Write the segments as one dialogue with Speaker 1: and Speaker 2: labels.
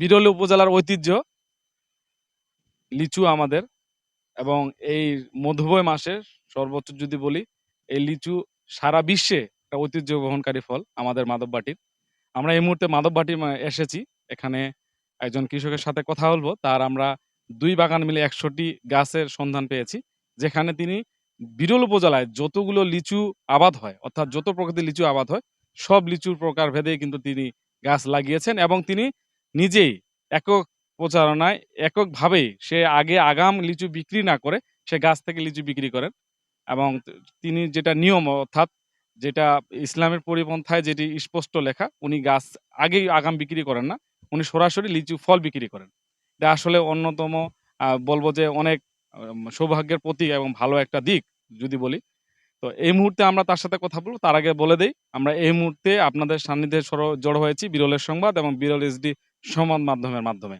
Speaker 1: বিরল উপজেলার ঐতিহ্য, লিচু আমাদের এবং এই মধুবয় মাসে সর্বোচ্চ যদি বলি, এই লিচু সারা বিশ্বে একটা ঐতিহ্য বহনকারী ফল আমাদের মাধববাটির। আমরা এই মুহূর্তে মাধববাটি এসেছি, এখানে একজন কৃষকের সাথে কথা বলব। তার আমরা দুই বাগান মিলে একশোটি গাছের সন্ধান পেয়েছি, যেখানে তিনি বিরল উপজেলায় যতগুলো লিচু আবাদ হয়, অর্থাৎ যত প্রকৃতির লিচু আবাদ হয়, সব লিচুর প্রকার ভেদে কিন্তু তিনি গাছ লাগিয়েছেন এবং তিনি নিজেই একক প্রচারণায়, এককভাবেই সে আগে আগাম লিচু বিক্রি না করে, সে গাছ থেকে লিচু বিক্রি করেন। এবং তিনি যেটা নিয়ম অর্থাৎ যেটা ইসলামের পরিপন্থায় যেটি স্পষ্ট লেখা, উনি গাছ আগেই আগাম বিক্রি করেন না, উনি সরাসরি লিচু ফল বিক্রি করেন। এটা আসলে অন্যতম বলব যে অনেক সৌভাগ্যের প্রতীক এবং ভালো একটা দিক যদি বলি। তো এই মুহূর্তে আমরা তার সাথে কথা বলব, তার আগে বলে দেই, আমরা এই মুহূর্তে আপনাদের সান্নিধ্যে জড়ো হয়েছি বিরলের সংবাদ এবং বিরল এসডি সংবাদ মাধ্যমের মাধ্যমে।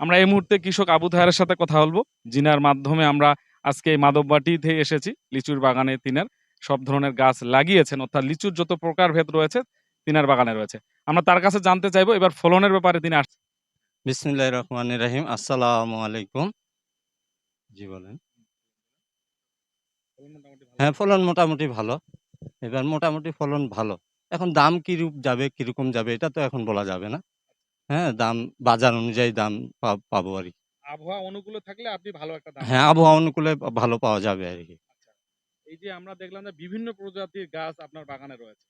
Speaker 1: আমরা এই মুহূর্তে কৃষক আবু তাহেরের সাথে কথা বলব। জিনার মাধ্যমে আমরা আজকে এই মাধববাটি থেকে এসেছি, লিচুর বাগানে তিনার। সব ধরনের গাছ লাগিয়েছেন, অর্থাৎ লিচুর যত প্রকারভেদ রয়েছে, তিনার বাগানে রয়েছে। আমরা তার কাছে জানতে চাইব, এবার ফলনের ব্যাপারে তিনি আসছেন
Speaker 2: বিসমিল্লাহ রহমান রাহিম, আসসালামু আলাইকুম। জি, বলেন। হ্যাঁ ফলন মোটামুটি ভালো। এবার মোটামুটি ফলন ভালো। এখন দাম কিরূপ যাবে কীরকম যাবে এটা তো এখন বলা যাবে না। হ্যাঁ দাম বাজার অনুযায়ী দাম পাবো আর কি।
Speaker 1: আবহাওয়া অনুকূলে থাকলে আপনি ভালো একটা দাম
Speaker 2: হ্যাঁ আবহাওয়া অনুকূলে ভালো পাওয়া যাবে আর কি।
Speaker 1: এই যে আমরা দেখলাম যে বিভিন্ন প্রজাতির গাছ আপনার বাগানে রয়েছে।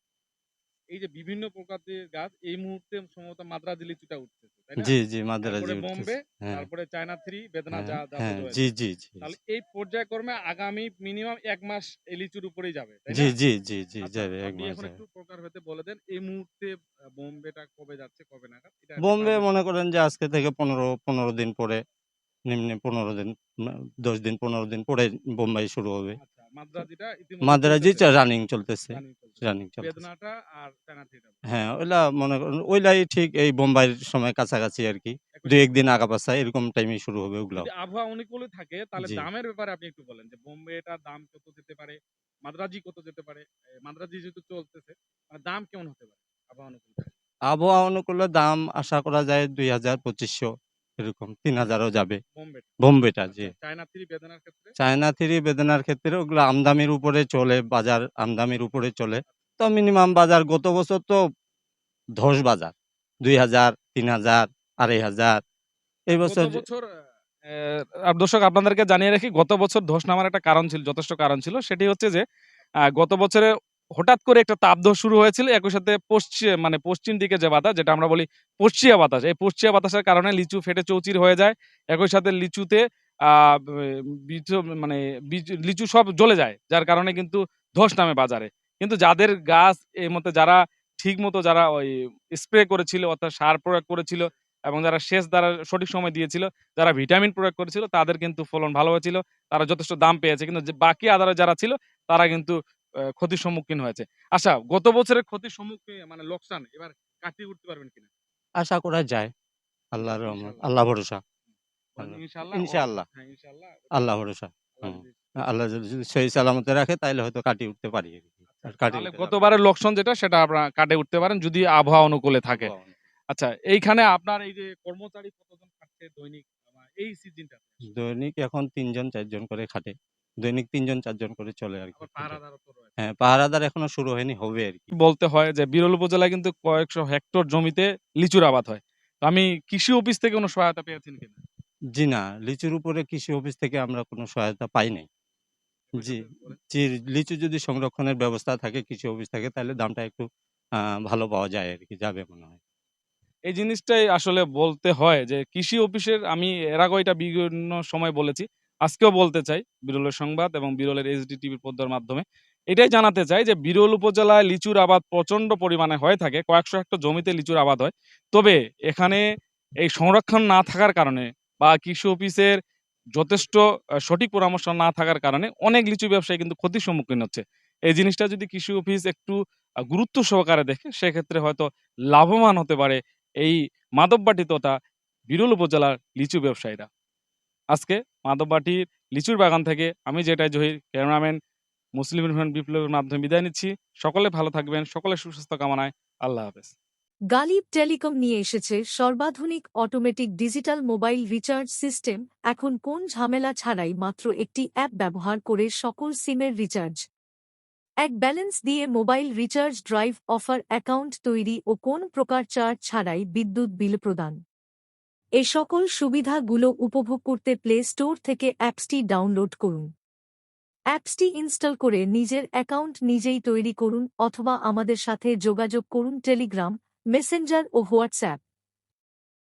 Speaker 1: এই যে বিভিন্ন প্রজাতির গাছ এই মুহূর্তে সম্ভবত মাদ্রাজি লিচুটা উঠতেছে
Speaker 2: জি জি মাদ্রাজি
Speaker 1: বোম্বে
Speaker 2: হ্যাঁ।
Speaker 1: তারপরে চায়না থ্রি বেদনা
Speaker 2: হ্যাঁ,
Speaker 1: যা যা
Speaker 2: হ্যাঁ জি জি জি
Speaker 1: তাহলে এই পর্যায়ক্রমে আগামী মিনিমাম এক মাস এই লিচুর উপরেই যাবে তাই
Speaker 2: জি
Speaker 1: না?
Speaker 2: জি জি জি
Speaker 1: আচ্ছা,
Speaker 2: যাবে এক মাস
Speaker 1: এখন একটু প্রকার হতে বলে দেন এই মুহূর্তে বোম্বেটা কবে যাচ্ছে কবে নাগাদ?
Speaker 2: বোম্বে মনে করেন যে আজকে থেকে পনেরো পনেরো দিন পরে নিম্নে পনেরো দিন দশ দিন পনেরো দিন পরে বোম্বাই শুরু হবে।
Speaker 1: মাদ্রাজিটা
Speaker 2: রানিং চলতেছে। রানিং চলতেছে
Speaker 1: আর
Speaker 2: হ্যাঁ ওইলা মনে করেন ওইলাই ঠিক এই বোম্বাইয়ের সময় কাছাকাছি আর কি। একদিন আগা পাশা এরকম টাইমে শুরু হবে ওগুলো
Speaker 1: আবহাওয়া অনুকূলে থাকে তাহলে দামের ব্যাপারে আপনি একটু বলেন যে বোম্বেটার দাম কত যেতে পারে মাদ্রাজি কত যেতে পারে? মাদ্রাজি যেহেতু চলতেছে মানে দাম কেমন হতে পারে আবহাওয়া অনুকূলে?
Speaker 2: আবহাওয়া অনুকূলে দাম আশা করা যায় দুই হাজার পঁচিশশো। এরকম তিন হাজারও যাবে।
Speaker 1: বোম্বেটা?
Speaker 2: বোম্বেটা জি।
Speaker 1: আচ্ছা, চায়না থ্রি বেদনার ক্ষেত্রে
Speaker 2: ওগুলো আমদামির উপরে চলে বাজার আমদামির উপরে চলে। তো মিনিমাম বাজার গত বছর তো ধস বাজার দুই হাজার তিন হাজার আড়াই হাজার। এই বছর
Speaker 1: আর দর্শক আপনাদেরকে জানিয়ে রাখি গত বছর ধস নামার একটা কারণ ছিল যথেষ্ট কারণ ছিল। সেটি হচ্ছে যে গত বছরে হঠাৎ করে একটা তাপদোষ শুরু হয়েছিল, একই সাথে পশ্চিম মানে পশ্চিম দিকে যে বাতাস, যেটা আমরা বলি পশ্চিয়া বাতাস, এই পশ্চিয়া বাতাসের কারণে লিচু ফেটে চৌচির হয়ে যায়, একই সাথে লিচুতে মানে লিচু সব জ্বলে যায়, যার কারণে কিন্তু ধস নামে বাজারে। কিন্তু যাদের গাছ এই মতো যারা ঠিক মতো যারা ওই স্প্রে করেছিল, অর্থাৎ সার প্রয়োগ করেছিল এবং যারা সেচ দ্বারা সঠিক সময় দিয়েছিল, যারা ভিটামিন প্রয়োগ করেছিল, তাদের কিন্তু ফলন ভালো হয়েছিল, তারা যথেষ্ট দাম পেয়েছে। কিন্তু বাকি আদারে যারা ছিল, তারা কিন্তু ক্ষতির সম্মুখীন হয়েছে। আচ্ছা গত বছরের ক্ষতির সম্মুখীন মানে লোকসান এবার কাটিয়ে উঠতে পারবেন কিনা?
Speaker 2: আশা করা যায়। আল্লাহ ভরসা। আল্লাহ।
Speaker 1: ইনশাআল্লাহ
Speaker 2: ভরসা।
Speaker 1: আল্লাহ যদি-
Speaker 2: আল্লাহ সালামতে রাখে তাহলে হয়তো কাটিয়ে উঠতে পারি আর কি। আর কাটিয়ে
Speaker 1: তাহলে
Speaker 2: উঠতে পারব।
Speaker 1: গতবারের লোকসান যেটা সেটা আপনারা কাটে উঠতে পারেন যদি আবহাওয়া অনুকূলে থাকে। আচ্ছা এইখানে আপনার এই যে কর্মচারী কতজন খাটছে দৈনিক? এই সিজনটা
Speaker 2: দৈনিক এখন তিনজন চারজন করে খাটে। দৈনিক তিনজন চারজন করে চলে আর কি হ্যাঁ পাহারাদার এখনও শুরু হয়নি হবে আর কি।
Speaker 1: বলতে হয় যে বিরল উপজেলায় কিন্তু কয়েকশো হেক্টর জমিতে লিচুর আবাদ হয়। তো আমি কৃষি অফিস থেকে কোনো সহায়তা পেয়েছেন কিনা?
Speaker 2: জি না লিচুর উপরে কৃষি অফিস থেকে আমরা কোনো সহায়তা পাই নাই। জি জি লিচু যদি সংরক্ষণের ব্যবস্থা থাকে কৃষি অফিস থাকে তাহলে দামটা একটু ভালো পাওয়া যায় আর কি যাবে মনে হয়।
Speaker 1: এই জিনিসটাই আসলে বলতে হয় যে কৃষি অফিসের আমি এর আগেও এটা বিভিন্ন সময় বলেছি আজকেও বলতে চাই বিরলের সংবাদ এবং বিরলের এইচডি টিভির পদ্মার মাধ্যমে। এটাই জানাতে চাই যে বিরল উপজেলায় লিচুর আবাদ প্রচণ্ড পরিমাণে হয়ে থাকে, কয়েকশো হেক্টর জমিতে লিচুর আবাদ হয়। তবে এখানে এই সংরক্ষণ না থাকার কারণে বা কৃষি অফিসের যথেষ্ট সঠিক পরামর্শ না থাকার কারণে অনেক লিচু ব্যবসায়ী কিন্তু ক্ষতির সম্মুখীন হচ্ছে। এই জিনিসটা যদি কৃষি অফিস একটু গুরুত্ব সহকারে দেখে, সেক্ষেত্রে হয়তো লাভবান হতে পারে এই মাদববাটি তথা বিরল উপজেলার লিচু ব্যবসায়ীরা। আজকে মাধববাটির লিচুর বাগান থেকে আমি যেটাই জহির, ক্যামেরাম্যান মুসলিম ইরফান বিপ্লবের মাধ্যমে বিদায় নিচ্ছি। সকলে ভালো থাকবেন সকলে সুস্বাস্থ্য কামনায় আল্লাহ হাফেজ।
Speaker 3: গালিব টেলিকম নিয়ে এসেছে সর্বাধুনিক automatic digital mobile recharge system. এখন কোন ঝামেলা ছাড়াই মাত্র একটি অ্যাপ ব্যবহার করে সকল সিমের রিচার্জ। এক ব্যালেন্স দিয়ে mobile recharge drive offer account তৈরি ও কোন প্রকার চার্জ ছাড়াই বিদ্যুৎ বিল প্রদান। এ সকল সুবিধাগুলো উপভোগ করতে প্লে স্টোর থেকে অ্যাপসটি ডাউনলোড করুন। অ্যাপসটি ইনস্টল করে নিজের অ্যাকাউন্ট নিজেই তৈরি করুন অথবা আমাদের সাথে যোগাযোগ করুন টেলিগ্রাম, মেসেঞ্জার ও হোয়াটসঅ্যাপ।